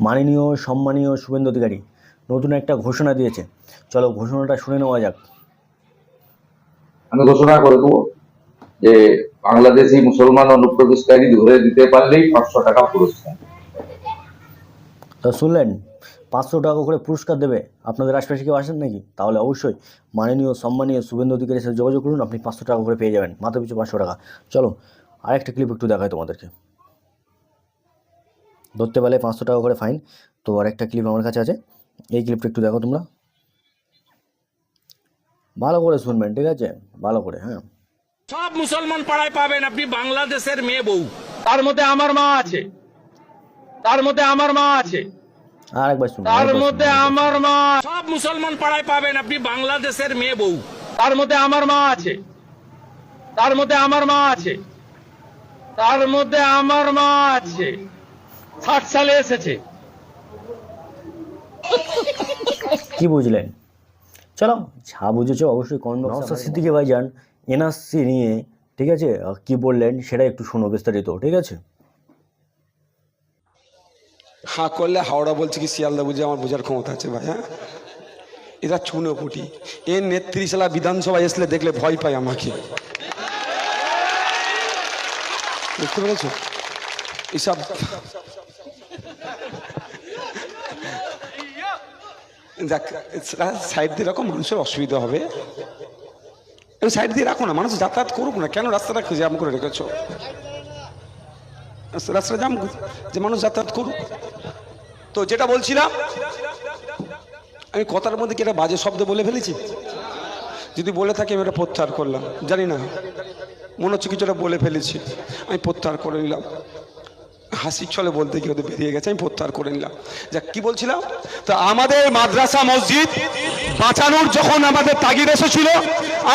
মাননীয় সম্মানীয় শুভেন্দু অধিকারী নতুন একটা ঘোষণা দিয়েছে। চলো ঘোষণাটা শুনে নেওয়া যাক। আমি ঘোষণা করে দেবো যে বাংলাদেশি মুসলমান অনুপ্রবেশকারী ধরে দিতে পারলেই পাঁচশো টাকা পুরস্কার। শুনলেন? পাঁচশো টাকা করে পুরস্কার দেবে। আপনাদের আশপাশে কেউ আসেন নাকি? তাহলে অবশ্যই মাননীয় সম্মানীয় শুভেন্দু অধিকারীর সাথে যোগাযোগ করুন আপনি পাঁচশো টাকা করে পেয়ে যাবেন। মাথা পিছু পাঁচশো টাকা। চলো আরেকটা ক্লিপ একটু দেখায় তোমাদেরকে। ধরতে পারলে পাঁচশো টাকা করে ফাইন। তো আর একটা ক্লিপ আমার কাছে আছে। এই ক্লিপটা একটু দেখো তোমরা। ভালো করে শুনবেন ঠিক আছে? ভালো করে হ্যাঁ। সব মুসলমান পাড়ায় পাবেন আপনি বাংলাদেশের মেয়ে বউ। তার মধ্যে আমার মা আছে। তার মধ্যে আমার মা আছে। আর একবার শুনুন তার মধ্যে আমার মা সব মুসলমান পাড়ায় পাবেন আপনি বাংলাদেশের মেয়ে বউ। তার মধ্যে আমার মা আছে। তার মধ্যে আমার মা আছে। তার মধ্যে আমার মা আছে। ষাট সালে এসেছে। কি বুঝলেন চলো যা বুঝেছ অবশ্যই কমেন্ট বক্সে সিদ্দিকি ভাইজান এনআরসি নিয়ে ঠিক আছে? কি বললেন সেটা একটু শোনো বিস্তারিত ঠিক আছে? হাঁ করলে হাওড়া বলছে কি শিয়ালদা বুঝে আমার বোঝার ক্ষমতা আছে ভাই হ্যাঁ? এরা চুনো পুটি। এর নেত্রী সালা বিধানসভায় আসলে দেখলে ভয় পায় আমাকে। বুঝতে পেরেছ? এসব যাক সাইড দিয়ে রাখো, মানুষের অসুবিধা হবে। সাইড দিয়ে রাখো না, মানুষ যাতায়াত করুক না। কেন রাস্তাটা জাম করে রেখেছো? রাস্তা জাম যে মানুষ যাতায়াত করুক। তো যেটা বলছিলাম, আমি কথার মধ্যে কি একটা বাজে শব্দ বলে ফেলেছি? যদি বলে থাকি, আমি এটা প্রত্যাহার করলাম। জানি না। মনে হচ্ছে কিছুটা বলে ফেলেছি। আমি প্রত্যাহার করে নিলাম। হাসির ছলে বলতে গিয়ে ওদের বেরিয়ে গেছে, আমি প্রত্যাহার করে নিলাম। যাক, কি বলছিলাম? তো আমাদের মাদ্রাসা মসজিদ বাঁচানোর যখন আমাদের তাগিদ এসেছিল,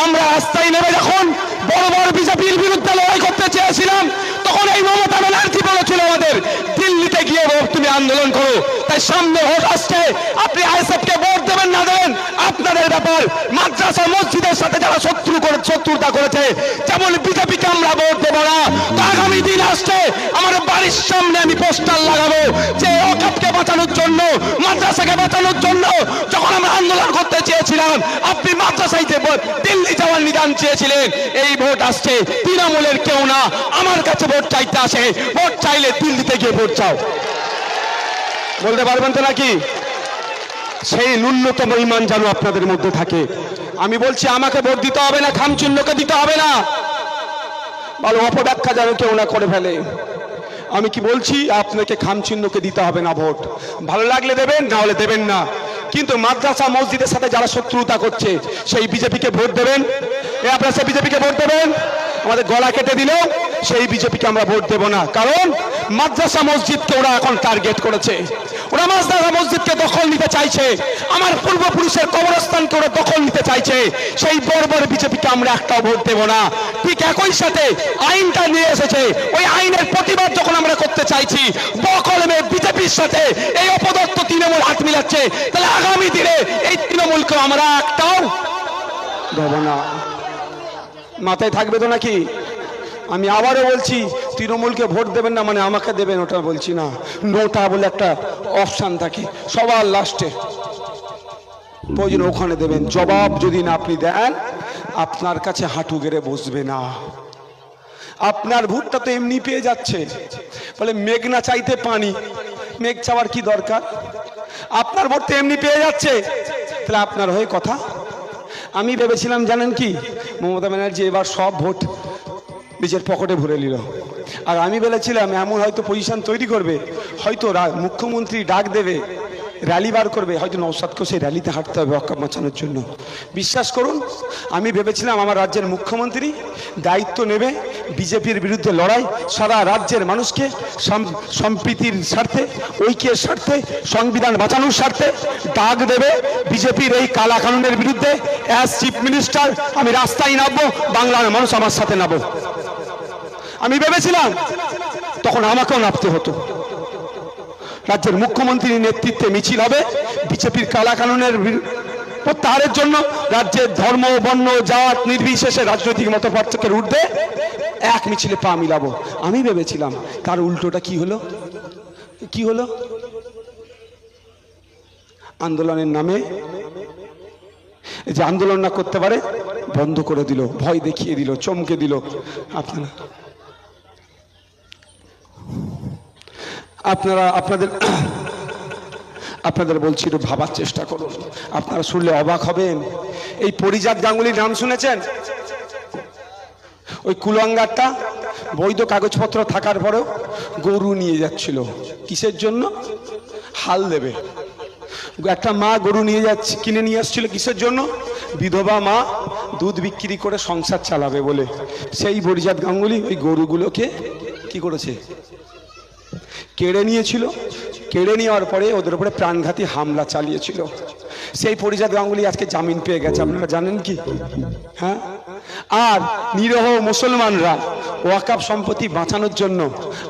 আমরা রাস্তায় নেমে যখন বড় বড় বিজেপির বিরুদ্ধে লড়াই করতে চেয়েছিলাম, তখন এই মমতা ব্যানার্জি বলেছিল আমাদের, দিল্লিতে গিয়ে তুমি আন্দোলন করো। তাই সামনে ভোট আসছে, আপনি আইএসএফকে ভোট দেবেন না দেবেন আপনাদের ব্যাপার, মাদ্রাসা মসজিদের সাথে যারা শত্রু করে, শত্রুতা করেছে, যেমন বিজেপিকে আমরা ভোট দেবো না, তো আগামী দিন আসছে, আমার বাড়ির সামনে আমি পোস্টার লাগাবো যে অকাপকে বাঁচানোর জন্য, মাদ্রাসাকে বাঁচানোর জন্য যখন আমরা আন্দোলন করতে চেয়েছিলাম, আপনি মাদ্রাসাইতে দিল্লি যাওয়ার নিদান চেয়েছিলেন, এই ভোট আসছে, তৃণমূলের কেউ না, আমার কাছে ভোট চাইতে আসে, ভোট চাইলে দিল্লিতে গিয়ে ভোট চাও। বলতে পারবেন তো নাকি? সেই ন্যূনতম ইমান যেন আপনাদের মধ্যে থাকে। আমি বলছি, আমাকে ভোট দিতে হবে না, খামচিহ্নকে দিতে হবে না। ভালো অপব্যাখ্যা যেন কেউ না করে ফেলে। আমি কি বলছি, আপনাকে খামচিহ্নকে দিতে হবে না ভোট। ভালো লাগলে দেবেন, না হলে দেবেন না। কিন্তু মাদ্রাসা, মসজিদের সাথে যারা শত্রুতা করছে, সেই বিজেপিকে ভোট দেবেন? এ আপনারা সেই বিজেপিকে ভোট দেবেন? আমাদের গলা কেটে দিলেও সেই বিজেপিকে আমরা ভোট দেব না। কারণ মাদ্রাসা মসজিদকে ওরা এখন টার্গেট করেছে। ওরা মাদ্রাসা মসজিদকে দখল নিতে চাইছে। আমার পূর্বপুরুষের কবরস্থানকে ওরা দখল নিতে চাইছে। সেই বর্বর বিজেপিকে আমরা একটাও ভোট দেব না। ঠিক একই সাথে আইনটা নিয়ে এসেছে। ওই আইনের প্রতিবাদ যখন আমরা করতে চাইছি বকলমে বিজেপির সাথে এই অপদত্ত তৃণমূল হাত মিলাচ্ছে। তাহলে আগামী দিনে এই তৃণমূলকে আমরা একটাও দেব না। মাথায় থাকবে তো নাকি? আমি আবারও বলছি, তৃণমূলকে ভোট দেবেন না মানে আমাকে দেবেন ওটা বলছি না। নোটা বলে একটা অপশান থাকে, সবার লাস্টে প্রয়োজন ওখানে দেবেন। জবাব যদি না আপনি দেন, আপনার কাছে হাঁটু গেড়ে বসবে না। আপনার ভোটটা তো এমনি পেয়ে যাচ্ছে। বলে, মেঘ না চাইতে পানি। মেঘ চাওয়ার কি দরকার? আপনার ভোট তো এমনি পেয়ে যাচ্ছে। তাহলে আপনার হয়ে কথা। আমি ভেবেছিলাম, জানেন কি, মমতা ব্যানার্জি এবার সব ভোট নিজের পকেটে ভরে নিল। আর আমি বলেছিলাম, এমন হয়তো পজিশন তৈরি করবে, হয়তো মুখ্যমন্ত্রী ডাক দেবে র্যালি বার করবে, হয়তো নৌসাদকেও সেই র্যালিতে হাঁটতে হবে অক্কা বাঁচানোর জন্য। বিশ্বাস করুন, আমি ভেবেছিলাম আমার রাজ্যের মুখ্যমন্ত্রী দায়িত্ব নেবে বিজেপির বিরুদ্ধে লড়াই, সারা রাজ্যের মানুষকে সম- সম্প্রীতির স্বার্থে, ঐক্যের স্বার্থে, সংবিধান বাঁচানোর স্বার্থে ডাক দেবে বিজেপির এই কালা কানুনের বিরুদ্ধে। অ্যাজ চিফ মিনিস্টার আমি রাস্তায় নামবো, বাংলার মানুষ আমার সাথে নামবো আমি ভেবেছিলাম তখন আমাকেও নামতে হতো। রাজ্যের মুখ্যমন্ত্রীর নেতৃত্বে মিছিল হবে, বিজেপির কালা কানুনের প্রত্যাহারের জন্য রাজ্যের ধর্ম, বর্ণ, জাত নির্বিশেষে রাজনৈতিক মত পার্থক্যের ঊর্ধ্বে এক মিছিলে পা মিলাবো। আমি ভেবেছিলাম, তার উল্টোটা কি হলো? কি হলো? আন্দোলনের নামে যে আন্দোলন না করতে পারে, বন্ধ করে দিল, ভয় দেখিয়ে দিল, চমকে দিল। আপনারা আপনারা, আপনাদের আপনাদের বলছি একটু ভাবার চেষ্টা করুন। আপনারা শুনলে অবাক হবেন। এই পরিজাত গাঙ্গুলির নাম শুনেছেন? ওই কুলঙ্গারটা বৈধ কাগজপত্র থাকার পরেও গরু নিয়ে যাচ্ছিল। কিসের জন্য? হাল দেবে। একটা মা গরু নিয়ে যাচ্ছে, কিনে নিয়ে আসছিল কিসের জন্য? বিধবা মা দুধ বিক্রি করে সংসার চালাবে বলে। সেই বরিজাত গাঙ্গুলি ওই গরুগুলোকে কি করেছে? কেড়ে নিয়েছিল। কেড়ে নেওয়ার পরে ওদের উপরে প্রাণঘাতী হামলা চালিয়েছিল। সেই পরিজাত গাঙ্গুলি আজকে জামিন পেয়ে গেছে, আপনারা জানেন কি? হ্যাঁ? আর নিরহ মুসলমানরা ওয়াকাব সম্পত্তি বাঁচানোর জন্য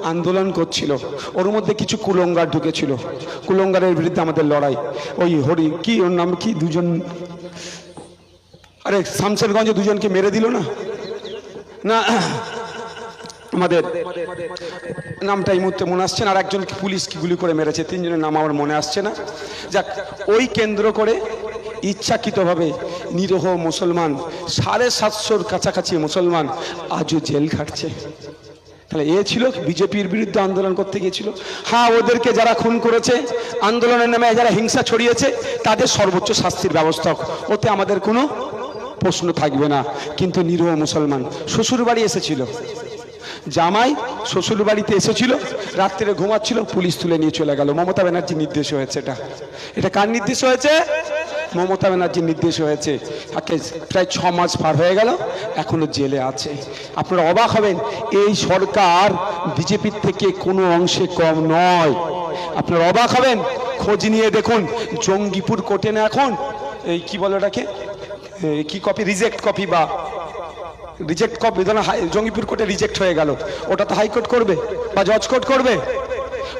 আন্দোলন করছিল। ওর মধ্যে কিছু কুলঙ্গার ঢুকেছিল। কুলঙ্গারের বিরুদ্ধে আমাদের লড়াই। ওই হরি, কি ওর নাম, কি দুজন? আরে শামসেরগঞ্জে দুজনকে মেরে দিল না? না আমাদের নামটা এই মুহূর্তে মনে আসছে না, আর একজন পুলিশ কি গুলি করে মেরেছে, তিনজনের নাম আমার মনে আসছে না। যাক, ওই কেন্দ্র করে ইচ্ছাকৃতভাবে নিরহ মুসলমান, সাড়ে সাতশোর কাছাকাছি মুসলমান আজও জেল খাটছে। তাহলে এ ছিল বিজেপির বিরুদ্ধে আন্দোলন করতে গিয়েছিল। হ্যাঁ ওদেরকে যারা খুন করেছে, আন্দোলনের নামে যারা হিংসা ছড়িয়েছে, তাদের সর্বোচ্চ শাস্তির ব্যবস্থা ওতে আমাদের কোনো প্রশ্ন থাকবে না। কিন্তু নিরহ মুসলমান শ্বশুর বাড়ি এসেছিল। জামাই শ্বশুর বাড়িতে এসেছিল, রাত্রে ঘুমাচ্ছিল, পুলিশ তুলে নিয়ে চলে গেল। মমতা ব্যানার্জির নির্দেশ হয়েছে এটা। এটা কার নির্দেশ হয়েছে? মমতা ব্যানার্জির নির্দেশ হয়েছে। তাকে প্রায় ছ মাস পার হয়ে গেল, এখনও জেলে আছে। আপনারা অবাক হবেন, এই সরকার বিজেপির থেকে কোনো অংশে কম নয়। আপনারা অবাক হবেন, খোঁজ নিয়ে দেখুন, জঙ্গিপুর কোর্টে না এখন, এই কি বলে ওটাকে? কি কপি রিজেক্ট কপি বা রিজেক্ট হাই- জঙ্গিপুর কোর্টে রিজেক্ট হয়ে গেল। ওটা তো হাইকোর্ট করবে বা জজ কোর্ট করবে।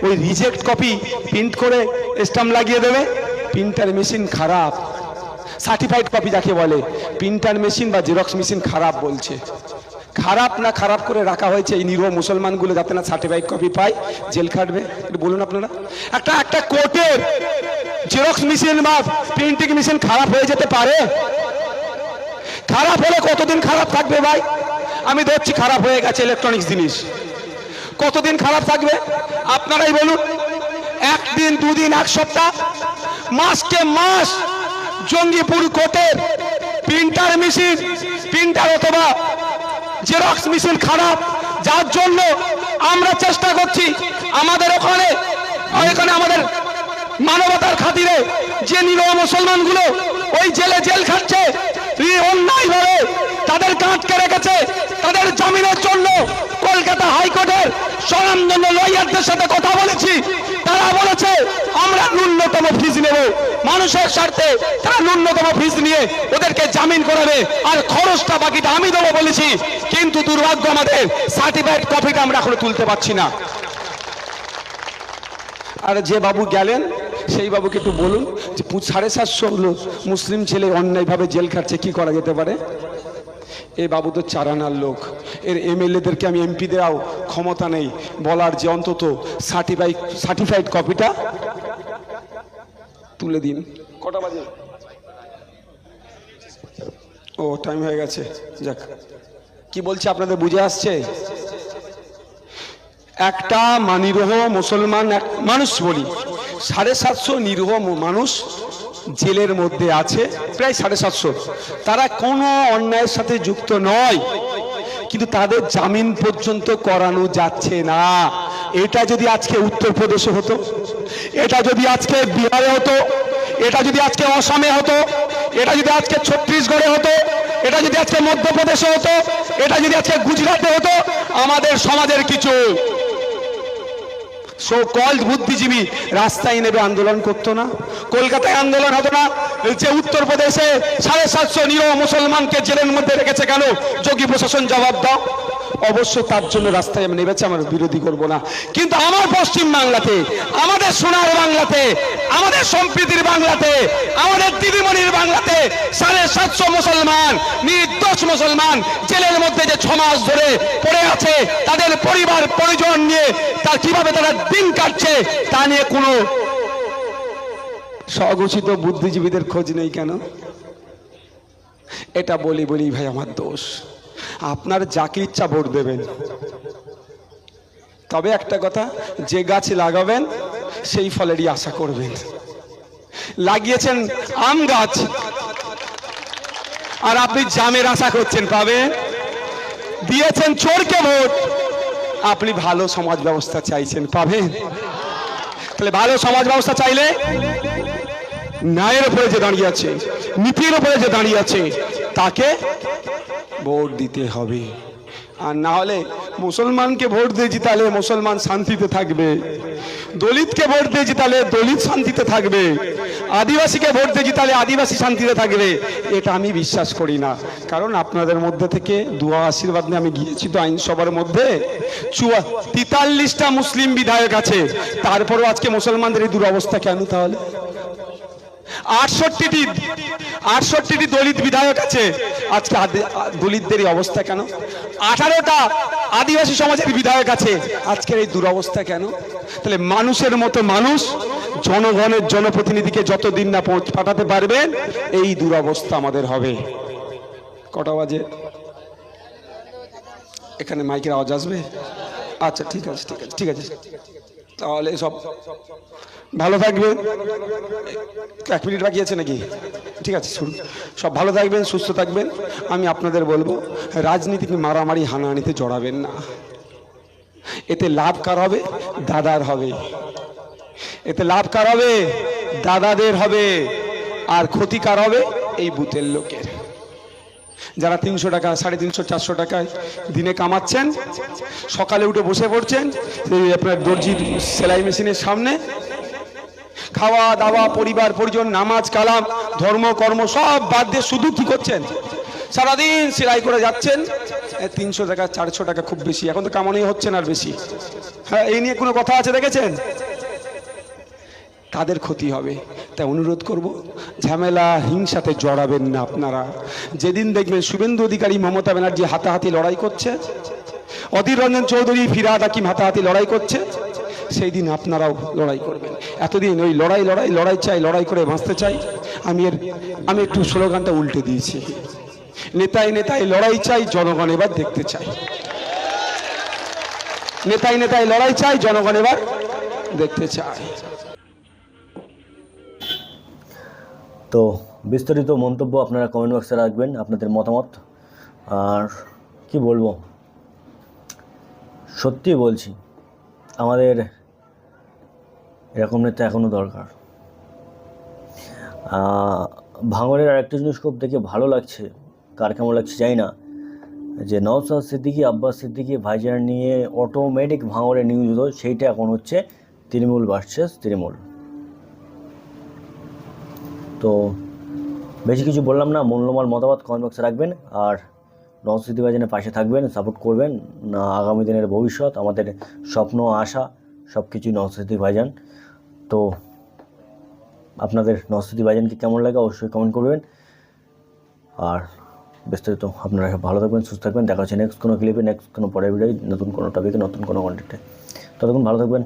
ওই রিজেক্ট কপি প্রিন্ট করে স্টাম্প লাগিয়ে দেবে। প্রিন্টার মেশিন খারাপ। সার্টিফাইড কপি যাকে বলে। প্রিন্টার মেশিন বা জেরক্স মেশিন খারাপ বলছে। খারাপ না খারাপ করে রাখা হয়েছে এই নিরহ মুসলমানগুলো যাতে না সার্টিফাইড কপি পায়। জেল খাটবে। বলুন আপনারা। একটা একটা কোর্টের জেরক্স মেশিন বা প্রিন্টিং মেশিন খারাপ হয়ে যেতে পারে। খারাপ হলে কতদিন খারাপ থাকবে ভাই? আমি ধরছি খারাপ হয়ে গেছে ইলেকট্রনিক্স জিনিস। কতদিন খারাপ থাকবে? আপনারাই বলুন। একদিন, দুদিন, এক সপ্তাহ? মাসকে মাস জঙ্গিপুর কোর্টের প্রিন্টার মেশিন, প্রিন্টার অথবা জেরক্স মেশিন খারাপ। যার জন্য আমরা চেষ্টা করছি আমাদের ওখানে, এখানে আমাদের মানবতার খাতিরে যে নিরহ মুসলমানগুলো ওই জেলে জেল খাচ্ছে অন্যায় ভাবে তাদের আটকে রেখেছে, তাদের জামিনের জন্য কলকাতা হাইকোর্টের স্বনামধন্য লয়ারদের সাথে কথা বলেছি। তারা বলেছে, আমরা ন্যূনতম ফিজ নেব। মানুষের স্বার্থে তারা ন্যূনতম ফিজ নিয়ে ওদেরকে জামিন করাবে। আর খরচটা বাকিটা আমি দেবো বলেছি। কিন্তু দুর্ভাগ্য আমাদের সার্টিফাইড কপিটা আমরা এখনও তুলতে পারছি না। আর যে বাবু গেলেন সেই বাবুকে একটু বলুন যে সাড়ে সাতশো লোক মুসলিম ছেলে অন্যায়ভাবে জেল খাচ্ছে কি করা যেতে পারে? এই বাবু তো চারানার লোক। এর এমএলএদেরকে আমি এমপি দেওয়াও ক্ষমতা নেই। বলার যে অন্তত সার্টিফাই সার্টিফাইড কপিটা তুলে দিন। কটা বাজে? ও টাইম হয়ে গেছে। যাক। কি বলছি আপনাদের বুঝে আসছে? একটা মা- নিরীহ মুসলমান এক মানুষ বলি। সাড়ে সাতশো নিরীহ মানুষ জেলের মধ্যে আছে, প্রায় সাড়ে সাতশো। তারা কোনো অন্যায়ের সাথে যুক্ত নয়, কিন্তু তাদের জামিন পর্যন্ত করানো যাচ্ছে না। এটা যদি আজকে উত্তরপ্রদেশে হতো, এটা যদি আজকে বিহারে হতো, এটা যদি আজকে অসমে হতো, এটা যদি আজকে ছত্তিশগড়ে হতো, এটা যদি আজকে মধ্যপ্রদেশে হতো, এটা যদি আজকে গুজরাটে হতো, আমাদের সমাজের কিছু সো কল্ড বুদ্ধিজীবী, রাস্তায় নেবে আন্দোলন করতো না। কলকাতায় আন্দোলন হতো না। যে উত্তরপ্রদেশে সাড়ে সাতশো নিরহ মুসলমানকে জেলের মধ্যে রেখেছে কেন? যোগী প্রশাসন জবাব দাও। অবশ্য তার জন্য রাস্তায় আমি নেমেছে, আমার বিরোধী করব না। কিন্তু আমার পশ্চিম বাংলাতে, আমাদের সোনার বাংলাতে, আমাদের সম্প্রীতির বাংলাতে, আমাদের দিদিমণির বাংলাতে সাড়ে সাতশো মুসলমান, নির্দোষ মুসলমান জেলের মধ্যে যে ছমাস ধরে পড়ে আছে, তাদের পরিবার, পরিজন নিয়ে তার কীভাবে তারা দিন কাটছে, তা নিয়ে কোনো স্বঘোষিত বুদ্ধিজীবীদের খোঁজ নেই কেন? এটা বলি বলি ভাই, আমার দোষ। আপনার যাকে ইচ্ছা ভোট দেবেন। তবে একটা কথা, যে গাছ লাগাবেন, সেই ফলেরই আশা করবেন। লাগিয়েছেন আম গাছ। আর আপনি জামের আশা করছেন, পাবেন? দিয়েছেন চোরকে ভোট। আপনি ভালো সমাজ ব্যবস্থা চাইছেন, পাবেন? তাহলে ভালো সমাজ ব্যবস্থা চাইলে ন্যায়ের উপরে যে দাঁড়িয়ে আছে, নীতির উপরে যে দাঁড়িয়ে আছে, তাকে ভোট দিতে হবে। আর না হলে মুসলমানকে ভোট দিয়েছি তাহলে মুসলমান শান্তিতে থাকবে। দলিতকে ভোট দিয়েছি তাহলে দলিত শান্তিতে থাকবে। আদিবাসীকে ভোট দিয়েছি তাহলে আদিবাসী শান্তিতে থাকবে। এটা আমি বিশ্বাস করি না। কারণ আপনাদের মধ্যে থেকে দুয়া আশীর্বাদ নিয়ে আমি গিয়েছি তো আইনসভার মধ্যে। চুয়া তেতাল্লিশটা মুসলিম বিধায়ক আছে। তারপরও আজকে মুসলমানদের এই দুরবস্থা কেন তাহলে? আটষট্টিটি আটষট্টিটি দলিত বিধায়ক আছে। আজকে দলিতদের অবস্থা কেন? আঠারোটা আদিবাসী সমাজের বিধায়ক আছে। আজকের এই দুরবস্থা কেন? তাহলে মানুষের মতো মানুষ জনগণের জনপ্রতিনিধিকে যতদিন না পৌঁছ- পাঠাতে পারবেন এই দুরবস্থা আমাদের হবে। কটা বাজে? এখানে মাইকের আওয়াজ আসবে? আচ্ছা ঠিক আছে ঠিক আছে ঠিক আছে। তাহলে সব ভালো থাকবেন এক মিনিট বাকি আছে নাকি? ঠিক আছে, শুনুন। সব ভালো থাকবেন, সুস্থ থাকবেন। আমি আপনাদের বলব, রাজনীতিকে মারামারি হানাহানিতে জড়াবেন না। এতে লাভ কার হবে? দাদার হবে। এতে লাভ কার হবে? দাদাদের হবে। আর ক্ষতি কার হবে? এই বুথের লোকের। যারা তিনশো টাকা, সাড়ে তিনশো, চারশো টাকায় দিনে কামাচ্ছেন, সকালে উঠে বসে পড়ছেন আপনার দর্জির সেলাই মেশিনের সামনে। খাওয়া দাওয়া, পরিবার, পরিজন, নামাজ, কালাম, ধর্ম, কর্ম সব বাদ দিয়ে শুধু কি করছেন? সারাদিন সেলাই করে যাচ্ছেন। তিনশো টাকা, চারশো টাকা খুব বেশি। এখন তো কামানোই হচ্ছে না আর বেশি। হ্যাঁ এই নিয়ে কোনো কথা আছে দেখেছেন? তাদের ক্ষতি হবে। তাই অনুরোধ করব, ঝামেলা হিংসাতে জড়াবেন না আপনারা। যেদিন দেখবেন শুভেন্দু অধিকারী মমতা ব্যানার্জি হাতাহাতি লড়াই করছে, অধীর রঞ্জন চৌধুরী, ফিরাদ হাকিম হাতাহাতি লড়াই করছে সেই দিন আপনারাও লড়াই করবেন। এতদিন ওই লড়াই লড়াই লড়াই চাই, লড়াই করে বাঁচতে চাই, আমি এর, আমি একটু স্লোগানটা উল্টে দিয়েছি। নেতাই নেতাই লড়াই চাই, জনগণ এবার দেখতে চাই। নেতাই নেতাই লড়াই চাই, জনগণ এবার দেখতে চায় তো বিস্তারিত মন্তব্য আপনারা কমেন্ট বক্সে রাখবেন আপনাদের মতামত। আর কি বলব? সত্যি বলছি আমাদের এরকম নেতা এখনও দরকার। আহ, ভাঙড়ের আরেকটা জিনিস খুব দেখে ভালো লাগছে কার কেমন লাগছে জানি না যে নওসাদ সিদ্দিকি আব্বাস সিদ্দিকি ভাইজান নিয়ে অটোমেটিক ভাঙড়ে নিউজ হতো সেইটা এখন হচ্ছে তৃণমূল ভার্সেস তৃণমূল। তো বেশি কিছু বললাম না মূল্যমাল মতামত কমেন্ট বক্সে রাখবেন আর নবস্মৃতি ভাইজানের পাশে থাকবেন সাপোর্ট করবেন। না, আগামী দিনের ভবিষ্যৎ, আমাদের স্বপ্ন, আশা সব কিছুই নবস্মৃতি ভাইজান। তো আপনাদের নবস্মৃতি ভাইজানকে কেমন লাগে অবশ্যই কমেন্ট করবেন। আর বিস্তারিত আপনারা ভালো থাকবেন, সুস্থ থাকবেন। দেখা হচ্ছে নেক্সট কোনো ক্লিপে নেক্সট কোনো পরের ভিডিও নতুন কোনো টপিকে নতুন কোনো কন্টেন্টে ততক্ষণ ভালো থাকবেন।